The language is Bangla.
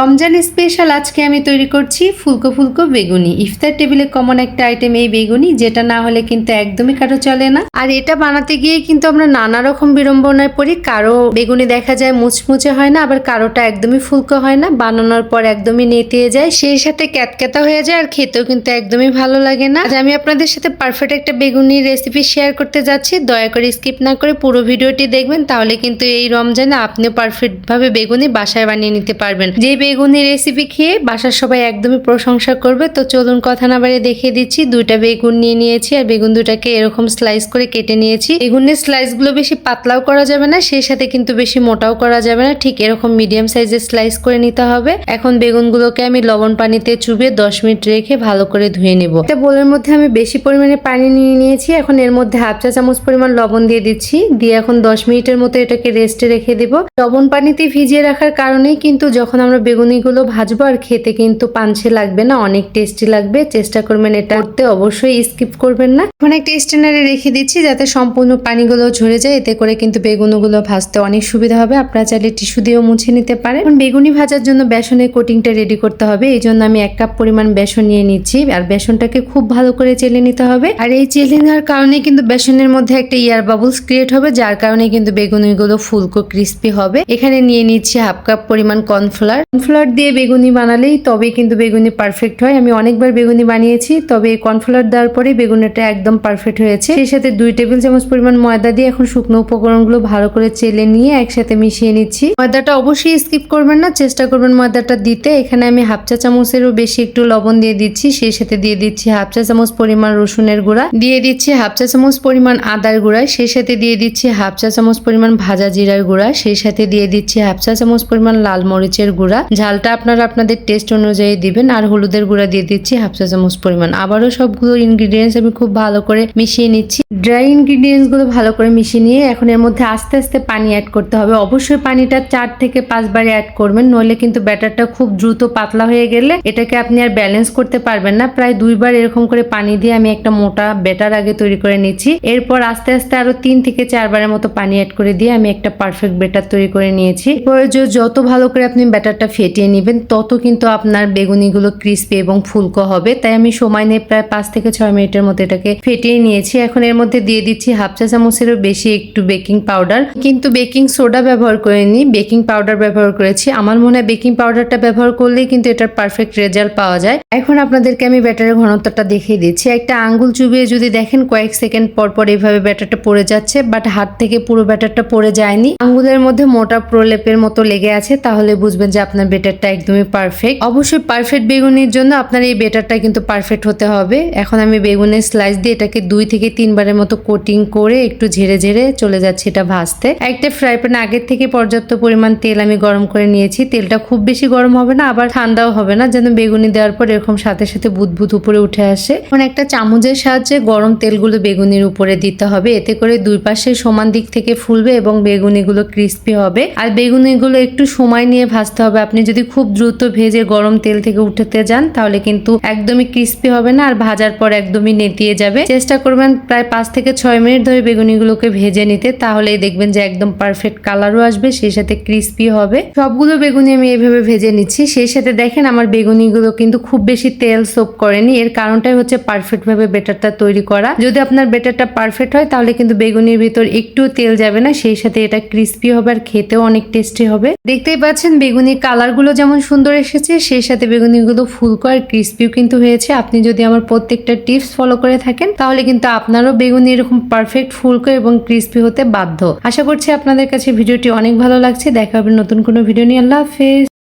রমজান স্পেশাল আজকে আমি তৈরি করছি ফুলকো ফুলকো বেগুনি। ইফতার টেবিলে কমন একটা আইটেম এই বেগুনি, যেটা না হলে কিন্তু একদমই কারও চলে না। আর এটা বানাতে গিয়ে কিন্তু আমরা নানা রকম বিড়ম্বনায় পড়ি। কারও বেগুনি দেখা যায় মুচমুচে হয় না, আবার কারোটা একদমই ফুলকো হয় না। বানানোর পর একদমই নেতিয়ে যায়, সেই সাথে ক্যাতক্যাতা হয়ে যায়, আর খেতেও কিন্তু একদমই ভালো লাগে না। আজ আমি আপনাদের সাথে পারফেক্ট একটা বেগুনি রেসিপি শেয়ার করতে যাচ্ছি। দয়া করে স্কিপ না করে পুরো ভিডিওটি দেখবেন, তাহলে কিন্তু এই রমজানে আপনিও পারফেক্ট ভাবে বেগুনি বাসায় বানিয়ে নিতে পারবেন। যে বেগুনি রেসিপি খেয়ে বাসার সবাই একদমই প্রশংসা করবে। তো চলুন কথা না বাড়িয়ে দেখিয়ে দিচ্ছি। দুইটা বেগুন নিয়ে নিয়েছি আর বেগুন দুটাকে এরকম স্লাইস করে কেটে নিয়েছি। বেগুনের স্লাইসগুলো বেশি পাতলাও করা যাবে না, সেই সাথে কিন্তু বেশি মোটাও করা যাবে না। ঠিক এরকম মিডিয়াম সাইজের স্লাইস করে নিতে হবে। এখন বেগুনগুলোকে আমি লবণ পানিতে চুবিয়ে দশ মিনিট রেখে ভালো করে ধুয়ে নিব। একটা বোলের মধ্যে আমি বেশি পরিমাণে পানি নিয়ে নিয়েছি। এখন এর মধ্যে হাফ চা চামচ পরিমাণ লবণ দিয়ে দিচ্ছি। দিয়ে এখন দশ মিনিটের মতো এটাকে রেস্টে রেখে দিব। লবণ পানিতে ভিজিয়ে রাখার কারণেই কিন্তু যখন আমরা বেগুনিগুলো ভাজবো আর খেতে কিন্তু পাঞ্ছে লাগবে না, অনেক টেস্টি লাগবে। চেষ্টা করবেন এটা করতে, অবশ্যই স্কিপ করবেন না। এখন একটা স্টেনারে রেখে দিচ্ছি যাতে সম্পূর্ণ পানিগুলো ঝরে যায়, এতে করে কিন্তু বেগুনগুলো ভাজতে অনেক সুবিধা হবে। আপনারা চাইলে টিস্যু দিয়েও মুছে নিতে পারেন। বেগুনি ভাজার জন্য বেসনের কোটিংটা রেডি করতে হবে। এই জন্য আমি এক কাপ পরিমাণ বেসন নিয়ে নিচ্ছি আর বেসনটাকে খুব ভালো করে চেলে নিতে হবে। আর এই চেলে নেওয়ার কারণে কিন্তু বেসনের মধ্যে একটা ইয়ার বাবলস ক্রিয়েট হবে, যার কারণে কিন্তু বেগুনিগুলো ফুলকো ক্রিস্পি হবে। এখানে নিয়ে নিচ্ছি হাফ কাপ পরিমাণ কর্নফ্লাওয়ার কর্নফ্লাওয়ার দিয়ে বেগুনি বানালেই তবে কিন্তু বেগুনি পারফেক্ট হয়। আমি অনেকবার বেগুনি বানিয়েছি, তবে এই কর্নফ্লাওয়ার দেওয়ার পরে বেগুনিটা একদম পারফেক্ট হয়েছে। সেই সাথে দুই টেবিল চামচ পরিমাণ ময়দা দিয়ে এখন শুকনো উপকরণগুলো ভালো করে চেলে নিয়ে একসাথে মিশিয়ে নিচ্ছি। ময়দাটা অবশ্যই স্কিপ করবেন না, চেষ্টা করবেন ময়দাটা দিতে। এখানে আমি হাফ চা চামচেরও বেশি একটু লবণ দিয়ে দিচ্ছি, সেই সাথে দিয়ে দিচ্ছি হাফ চা চামচ পরিমাণ রসুনের গুঁড়া। দিয়ে দিচ্ছি হাফ চা চামচ পরিমাণ আদার গুঁড়া, সেই সাথে দিয়ে দিচ্ছি হাফ চা চামচ পরিমাণ ভাজা জিরার গুঁড়া, সেই সাথে দিয়ে দিচ্ছি হাফ চা চামচ পরিমাণ লাল মরিচের গুঁড়া। ঝালটা আপনারা আপনাদের টেস্ট অনুযায়ী দিবেন, আর হলুদের গুঁড়া দিয়ে দিচ্ছি হাফ চা চামচ পরিমাণ। আবারও সবগুলো ইনগ্রিডিয়েন্টস আমি খুব ভালো করে মিশিয়ে নিচ্ছি। ড্রাই ইনগ্রিডিয়েন্টসগুলো ভালো করে মিশিয়ে নিয়ে এখন এর মধ্যে আস্তে আস্তে পানি অ্যাড করতে হবে। অবশ্যই পানিটা চার থেকে পাঁচবার অ্যাড করবেন, নইলে কিন্তু ব্যাটারটা খুব দ্রুত পাতলা হয়ে গেলে এটাকে আপনি আর ব্যালেন্স করতে পারবেন না। প্রায় দুইবার এরকম করে পানি দিয়ে আমি একটা মোটা ব্যাটার আগে তৈরি করে নিচ্ছি। এরপর আস্তে আস্তে আরও তিন থেকে চারবারের মতো পানি অ্যাড করে দিয়ে আমি একটা পারফেক্ট ব্যাটার তৈরি করে নিয়েছি। যে যত ভালো করে আপনি ব্যাটারটা ফেটিয়ে নেবেন, তত কিন্তু আপনার বেগুনিগুলো ক্রিস্পি এবং ফুলকো হবে। তাই আমি সময় নিয়ে প্রায় পাঁচ থেকে ছয় মিনিটের মতো এটাকে ফেটিয়ে নিয়েছি। এখন এর মধ্যে দিয়ে দিচ্ছি হাফ চা চামচেরও বেশি একটু বেকিং পাউডার কিন্তু বেকিং সোডা ব্যবহার করিনি বেকিং পাউডার ব্যবহার করেছি। আমার মনে হয় বেকিং পাউডারটা ব্যবহার করলেই কিন্তু এটার পারফেক্ট রেজাল্ট পাওয়া যায়। এখন আপনাদেরকে আমি ব্যাটারের ঘনত্বটা দেখিয়ে দিচ্ছি। একটা আঙ্গুল চুবিয়ে যদি দেখেন, কয়েক সেকেন্ড পর পর এইভাবে ব্যাটারটা পড়ে যাচ্ছে বাট হাত থেকে পুরো ব্যাটারটা পড়ে যায়নি। আঙ্গুলের মধ্যে মোটা প্রলেপের মতো লেগে আছে, তাহলে বুঝবেন যে আপনার বেটারটা একদমই পারফেক্ট অবশ্যই পারফেক্ট বেগুনির জন্য আপনার এই বেটারটা কিন্তু পারফেক্ট হতে হবে। এখন আমি বেগুনের স্লাইস দিয়ে এটাকে দুই থেকে তিনবারের মতো কোটিং করে একটু ঝেড়ে ঝেড়ে চলে যাচ্ছে এটা ভাজতে। একটা ফ্রাই প্যান আগের থেকে পর্যাপ্ত পরিমাণ তেল আমি গরম করে নিয়েছি। তেলটা খুব বেশি গরম হবে না, আবার ঠান্ডাও হবে না, যেন বেগুনি দেওয়ার পর এরকম সাথে সাথে বুদবুদ উপরে উঠে আসে। এখন একটা চামচের সাহায্যে গরম তেলগুলো বেগুনির উপরে দিতে হবে। এতে করে দুই পাশে সমান দিক থেকে ফুলবে এবং বেগুনিগুলো ক্রিস্পি হবে। আর বেগুনিগুলো একটু সময় নিয়ে ভাজতে হবে। আপনি যদি খুব দ্রুত ভেজে গরম তেল থেকে উঠাতে যান, তাহলে কিন্তু একদমই ক্রিস্পি হবে না আর ভাজার পর একদমই নেতিয়ে যাবে। চেষ্টা করবেন প্রায় পাঁচ থেকে ছয় মিনিট ধরে বেগুনিগুলোকে ভেজে নিতে, তাহলেই দেখবেন যে একদম পারফেক্ট কালারও আসবে, সেই সাথে ক্রিস্পি হবে। সবগুলো বেগুনি আমি এভাবে ভেজে নিচ্ছি। সেই সাথে দেখেন আমার বেগুনিগুলো কিন্তু খুব বেশি তেল সোপ করেনি। এর কারণটাই হচ্ছে পারফেক্ট ভাবে বেটারটা তৈরি করা। যদি আপনার বেটারটা পারফেক্ট হয়, তাহলে কিন্তু বেগুনির ভিতর একটু তেল যাবে না, সেই সাথে এটা ক্রিস্পি হবে আর খেতেও অনেক টেস্টি হবে। দেখতেই পাচ্ছেন বেগুনির কালারগুলো যেমন সুন্দর এসেছে, সেই সাথে বেগুনিগুলো ফুলকো আর ক্রিস্পিও কিন্তু হয়েছে। আপনি যদি আমার প্রত্যেকটা টিপস ফলো করে থাকেন, তাহলে কিন্তু আপনারও বেগুনি এরকম পারফেক্ট ফুলকো এবং ক্রিস্পি হতে বাধ্য। আশা করছি আপনাদের কাছে ভিডিওটি অনেক ভালো লাগছে। দেখা হবে নতুন কোনো ভিডিও নিয়ে। আল্লাহ হাফেজ।